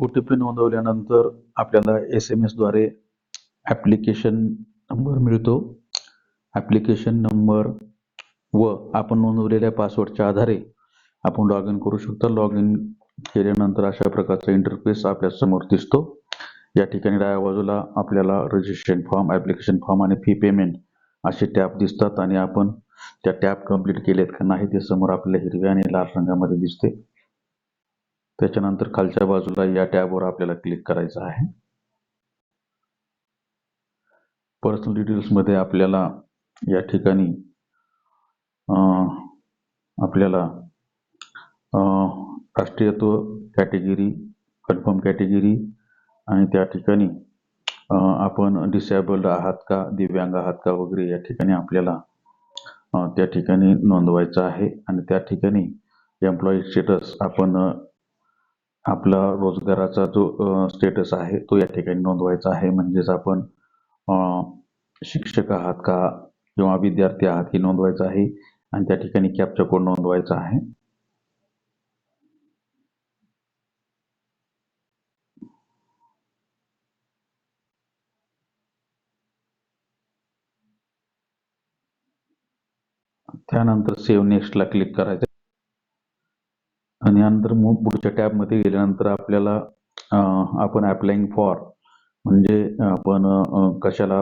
O T P नोंदवल्यानंतर आपल्याला S M एसद्वारे ॲप्लिकेशन नंबर मिळतो. ॲप्लिकेशन नंबर व आपण नोंदवलेल्या पासवर्डच्या आधारे आपण लॉग इन करू शकता. लॉग इन केल्यानंतर अशा प्रकारचा इंटरफेस आपल्यासमोर दिसतो. या ठिकाणी डाव्या बाजूला आपल्याला रजिस्ट्रेशन फॉर्म ॲप्लिकेशन फॉर्म आणि फी पेमेंट असे टॅब दिसतात आणि आपण त्या टॅब कंप्लीट केलेत का नाही ते समोर आपल्याला हिरव्या आणि लाल रंगामध्ये दिसते. त्याच्यानंतर खालच्या बाजूला या टॅबवर आपल्याला क्लिक करायचं आहे. पर्सनल डिटेल्समध्ये आपल्याला या ठिकाणी आपल्याला राष्ट्रीयत्व कॅटेगरी कन्फर्म कॅटेगरी आणि त्या ठिकाणी आपण डिसेबल्ड आहात का दिव्यांग आहात का वगैरे या ठिकाणी आपल्याला त्या ठिकाणी नोंदवायचं आहे. आणि त्या ठिकाणी एम्प्लॉई स्टेटस आपण आपला रोजगाराचा जो स्टेटस आहे तो या ठिकाणी नोंदवायचा आहे. म्हणजेच आपण शिक्षक आहात का किंवा विद्यार्थी आहात हे नोंदवायचं आहे आणि त्या ठिकाणी कॅप्चर कोड नोंदवायचा आहे. त्यानंतर सेव्ह नेक्स्टला क्लिक करायचं. आणि नंतर मग पुढच्या टॅबमध्ये गेल्यानंतर आपल्याला आपण अप्लाइंग फॉर म्हणजे आपण कशाला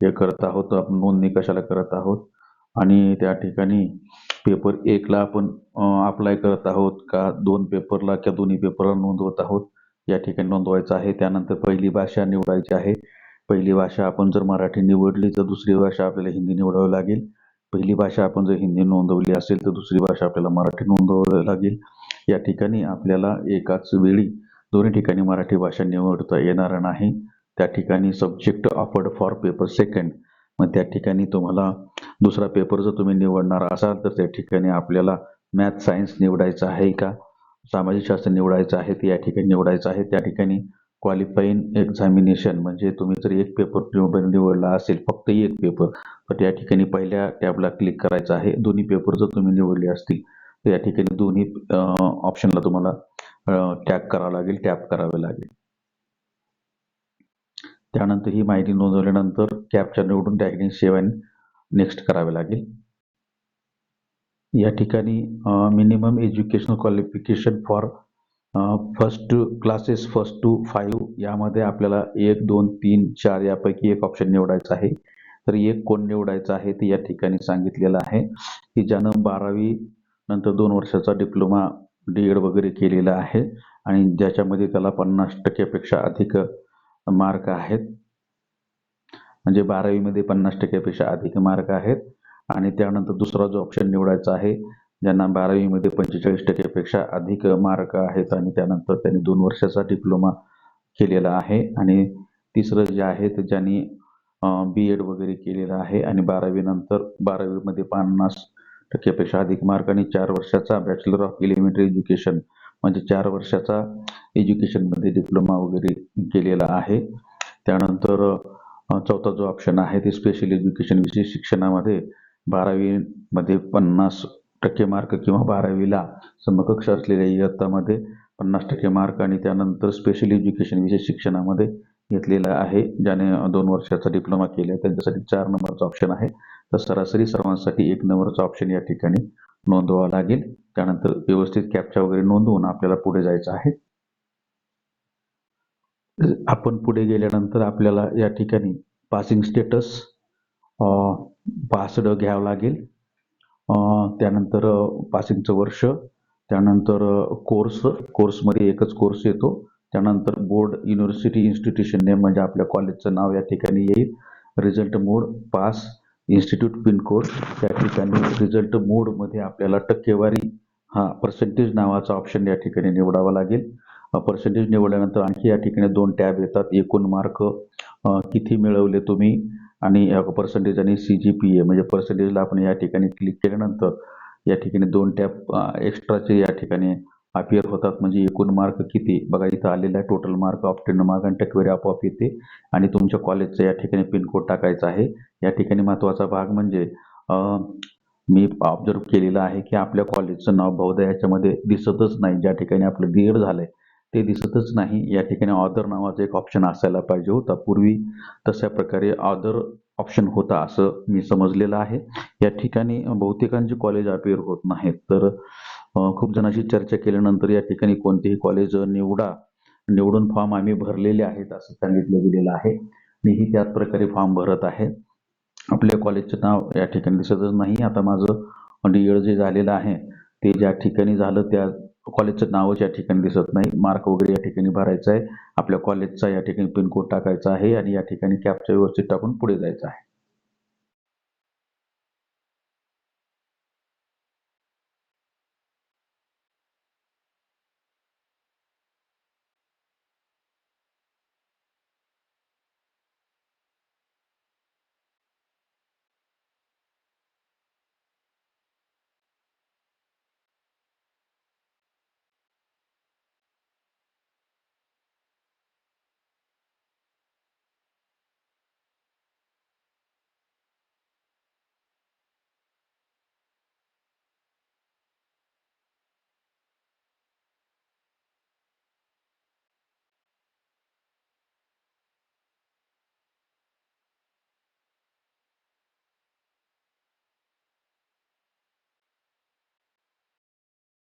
हे करत आहोत आपण नोंदणी कशाला करत आहोत आणि त्या ठिकाणी पेपर एकला आपण अप्लाय करत आहोत का दोन पेपरला किंवा दोन्ही पेपरला नोंदवत आहोत या ठिकाणी नोंदवायचं आहे. त्यानंतर पहिली भाषा निवडायची आहे. पहिली भाषा आपण जर मराठी निवडली तर दुसरी भाषा आपल्याला हिंदी निवडावी लागेल. पहिली भाषा आपण जर हिंदी नोंदवली असेल तर दुसरी भाषा आपल्याला मराठी नोंदवावी लागेल. या ठिकाणी आपल्याला एकाच वेळी दोन्ही ठिकाणी मराठी भाषा निवडता येणार नाही. त्या ठिकाणी subject offered for paper second मग त्या ठिकाणी तुम्हाला दुसरा पेपर जर तुम्ही निवडणार असाल तर त्या ठिकाणी आपल्याला मॅथ सायन्स निवडायचं आहे का? सामाजिक शास्त्र निवडायचं आहे ते या ठिकाणी निवडायचं आहे. त्या ठिकाणी क्वालिफाईंग एक्झामिनेशन म्हणजे तुम्ही जर एक पेपर निवडला असेल फक्त एक पेपर तर या ठिकाणी पहिल्या टॅबला क्लिक करायचं आहे. दोन्ही पेपर जर तुम्ही निवडले असतील तर या ठिकाणी दोन्ही ऑप्शनला तुम्हाला टॅग करावं लागेल टॅप करावे लागेल. त्यानंतर ही माहिती नोंदवल्यानंतर कॅपच्या निवडून त्या ठिकाणी सेव्ह नेक्स्ट करावे लागेल. या ठिकाणी minimum educational qualification for first classes first to five यामध्ये आपल्याला एक दोन तीन चार यापैकी एक ऑप्शन निवडायचं आहे. तर एक कोण निवडायचं आहे ते या ठिकाणी सांगितलेलं आहे. की ज्यानं बारावी नंतर दोन वर्षाचा डिप्लोमा डी एड वगैरे केलेला आहे आणि ज्याच्यामध्ये त्याला पन्नास टक्क्यापेक्षा अधिक मार्क आहेत. म्हणजे बारावीमध्ये पन्नास टक्क्यापेक्षा अधिक मार्क आहेत. आणि त्यानंतर दुसरा जो ऑप्शन निवडायचा आहे ज्यांना बारावीमध्ये पंचेचाळीस टक्क्यापेक्षा अधिक मार्क आहेत आणि त्यानंतर त्यांनी दोन वर्षाचा डिप्लोमा केलेला आहे. आणि तिसरं जे आहे तर ज्यांनी बी एड वगैरे केलेलं आहे आणि बारावीनंतर बारावीमध्ये पन्नास टक्क्यापेक्षा अधिक मार्क आणि चार वर्षाचा बॅचलर ऑफ एलिमेंटरी एज्युकेशन म्हणजे चार वर्षाचा एज्युकेशनमध्ये डिप्लोमा वगैरे केलेला आहे. त्यानंतर चौथा जो ऑप्शन आहे ते स्पेशल एज्युकेशन विशेष शिक्षणामध्ये बारावीमध्ये पन्नास टक्के मार्क किंवा बारावीला समकक्ष असलेल्या इयत्तामध्ये पन्नास टक्के मार्क आणि त्यानंतर स्पेशल एज्युकेशन विशेष शिक्षणामध्ये घेतलेला आहे. ज्याने दोन वर्षाचा डिप्लोमा केला आहे. त्यांच्यासाठी चार नंबरचा ऑप्शन आहे. तर सरासरी सर्वांसाठी एक नंबरचा ऑप्शन या ठिकाणी नोंदवावा लागेल. त्यानंतर व्यवस्थित कॅप्चा वगैरे नोंदवून आपल्याला पुढे जायचं आहे. आपण पुढे गेल्यानंतर आपल्याला या ठिकाणी पासिंग स्टेटस पासड घ्यावं लागेल. त्यानंतर पासिंगचं वर्ष त्यानंतर कोर्स कोर्समध्ये एकच कोर्स येतो. त्यानंतर बोर्ड युनिव्हर्सिटी इन्स्टिट्यूशन नेम म्हणजे आपल्या कॉलेजचं नाव या ठिकाणी येईल. Result mode pass institute pincode त्या ठिकाणी रिझल्ट मोडमध्ये आपल्याला टक्केवारी हा पर्सेंटेज नावाचा ऑप्शन या ठिकाणी निवडावा लागेल. पर्सेंटेज निवडल्यानंतर आणखी या ठिकाणी दोन टॅब येतात. एकूण मार्क किती मिळवले तुम्ही? आणि पर्सेंटेज आणि सी जी पी ए म्हणजे पर्सेंटेजला आपण या ठिकाणी क्लिक केल्यानंतर या ठिकाणी दोन टॅप एक्स्ट्राचे या ठिकाणी अपियर होतात. म्हणजे एकूण मार्क किती? बघा इथं आलेला आहे टोटल मार्क ऑप्टेन मार्क आणि टक्केवारी आपोआप येते. आणि तुमच्या कॉलेजचं या ठिकाणी पिनकोड टाकायचा आहे. या ठिकाणी महत्त्वाचा भाग म्हणजे मी ऑब्झर्व केलेलं आहे की आपल्या कॉलेजचं नाव बहुधा याच्यामध्ये दिसतच नाही. ज्या ठिकाणी आपलं डी एड झालं आहे ते दिसतच नाही. या ठिकाणी ऑदर नावाचं एक ऑप्शन असायला पाहिजे होता. पूर्वी तशा प्रकारे ऑदर ऑप्शन होता असं मी समजलेलं आहे. या ठिकाणी बहुतेकांची कॉलेज अपेअर होत नाहीत. तर खूप जणांशी चर्चा केल्यानंतर या ठिकाणी कोणतेही कॉलेज निवडा निवडून फॉर्म आम्ही भरलेले आहेत असं सांगितलं गेलेलं आहे. मीही त्याच प्रकारे फॉर्म भरत आहे. आपल्या कॉलेजचं नाव या ठिकाणी दिसतच नाही. आता माझं डी एड जे झालेलं आहे. ते ज्या ठिकाणी झालं त्या कॉलेजचं नावच या ठिकाणी दिसत नाही. मार्क वगैरे या ठिकाणी भरायचा आहे. आपल्या कॉलेजचा या ठिकाणी पिनकोड टाकायचा आहे आणि या ठिकाणी कॅपचा व्यवस्थित टाकून पुढे जायचं आहे.